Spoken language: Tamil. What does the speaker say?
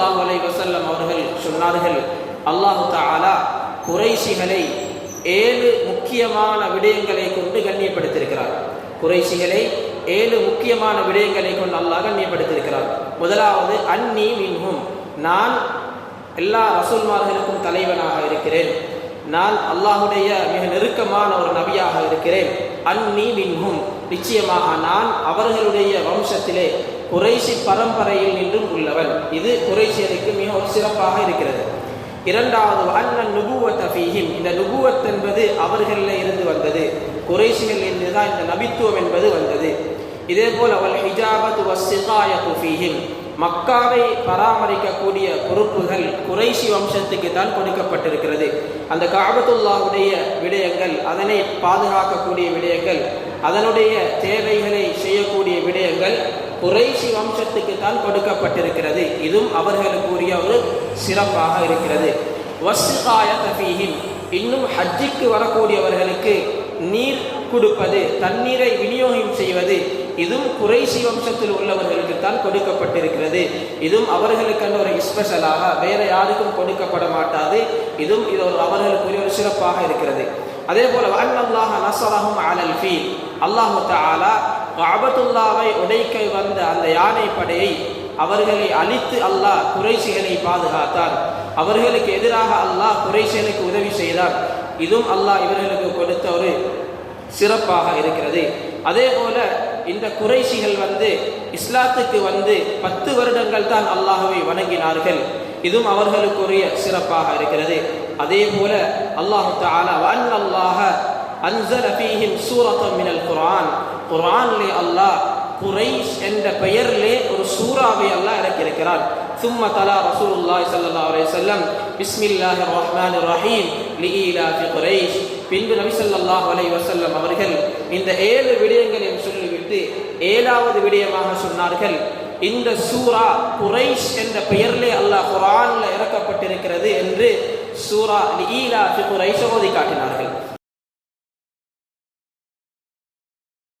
ஸல்லல்லாஹு அலை வசல்லம் அவர்கள் சொன்னார்கள் அல்லாஹு தாலா குறைசிகளை ஏழு முக்கியமான விடயங்களை கொண்டு கண்ணியப்படுத்தியிருக்கிறார். குறைஷிகளை ஏழு முக்கியமான விடயங்களை கொண்டு அல்லாஹ் கண்ணியப்படுத்தியிருக்கிறார். முதலாவது அன்னி மின்ஹும். நான் எல்லா ரசூல்மார்களுக்கும் தலைவனாக இருக்கிறேன். நான் அல்லாஹுடைய மிக நெருக்கமான ஒரு நபியாக இருக்கிறேன். அந்நீ மின்ஹும். நிச்சயமாக நான் அவர்களுடைய வம்சத்திலே குறைசி பரம்பரையில் நின்றும் உள்ளவன். இது குறைசியருக்கு மிக ஒரு சிறப்பாக இருக்கிறது. இரண்டாவது அண்ணன் நுபுவத் ஃபீஹிம். இந்த நுபுவத் என்பது அவர்களில் இருந்து வந்தது. குறைசிகள் இருந்து தான் இந்த நபித்துவம் என்பது வந்தது. இதே போல் அவள் ஹிஜாபத் வசிகாயத்து துஃபீஹிம் மக்காவை பராமரிக்கக்கூடிய பொறுப்புகள் குறைசி வம்சத்துக்கு தான் கொடுக்கப்பட்டிருக்கிறது. அந்த காபத்துல்லாவுடைய விடயங்கள் அதனை பாதுகாக்கக்கூடிய விடயங்கள் அதனுடைய தேவைகளை செய்யக்கூடிய விடயங்கள் குறைசி வம்சத்துக்கு தான் கொடுக்கப்பட்டிருக்கிறது. இதுவும் அவர்களுக்குரிய ஒரு சிறப்பாக இருக்கிறது. வசுகாயத்தபீஹின் இன்னும் ஹஜ்ஜிக்கு வரக்கூடியவர்களுக்கு நீர் கொடுப்பது தண்ணீரை விநியோகம் செய்வது இதுவும் குறைசி வம்சத்தில் உள்ளவர்கள் தான் கொடுக்கப்பட்டிருக்கிறது. இதுவும் அவர்களுக்கான ஒரு ஸ்பெஷலாக வேற யாருக்கும் கொடுக்கப்பட மாட்டாது. இதுவும் இது ஒரு அவர்களுக்குரிய ஒரு சிறப்பாக இருக்கிறது. அதே போல அல்லாஹ் நசலஹும் அலல் ஃபீல். அல்லாஹு தஆலா காபத்துல்லாவை உடைக்க வந்த அந்த யானை படையை அவர்களை அழித்து அல்லாஹ் குறைசிகளை பாதுகாத்தான் அவர்களுக்கு எதிராக அல்லாஹ் குறைசிகளுக்கு உதவி செய்தான் இதுவும் அல்லாஹ் இவர்களுக்கு கொடுத்த ஒரு சிறப்பாக இருக்கிறது. அதே போல இந்த குறைசிகள் வந்து இஸ்லாத்துக்கு வந்து பத்து வருடங்கள் தான் அல்லாஹுவை வணங்கினார்கள். இதுவும் அவர்களுக்குரிய சிறப்பாக இருக்கிறது. அதே போல அல்லாஹு தாலா வன் அல்லாஹ அன்சல் அபீஹிம் சூரத்தம் மினல் குரான் குரான்லே அல்லாஹ் குரைஷ் என்ற பெயரிலே ஒரு சூறாவை அல்லாஹ் இறக்கியிருக்கிறான். ثم تلا رسول الله صلى الله عليه وسلم بسم الله الرحمن الرحيم لإيلاف قريش பின்பு நபி ஸல்லல்லாஹு அலைஹி வஸல்லம் அவர்கள் இந்த ஏழு விடயங்களையும் சொல்லிவிட்டு ஏழாவது விடயமாக சொன்னார்கள் இந்த சூரா குரைஷ் என்ற பெயரிலே அல்லாஹ் குர்ஆன்ல இறக்கப்பட்டிருக்கிறது என்று சூரா லீலா ஃபி குரைஷ் ஓதி காட்டினார்கள்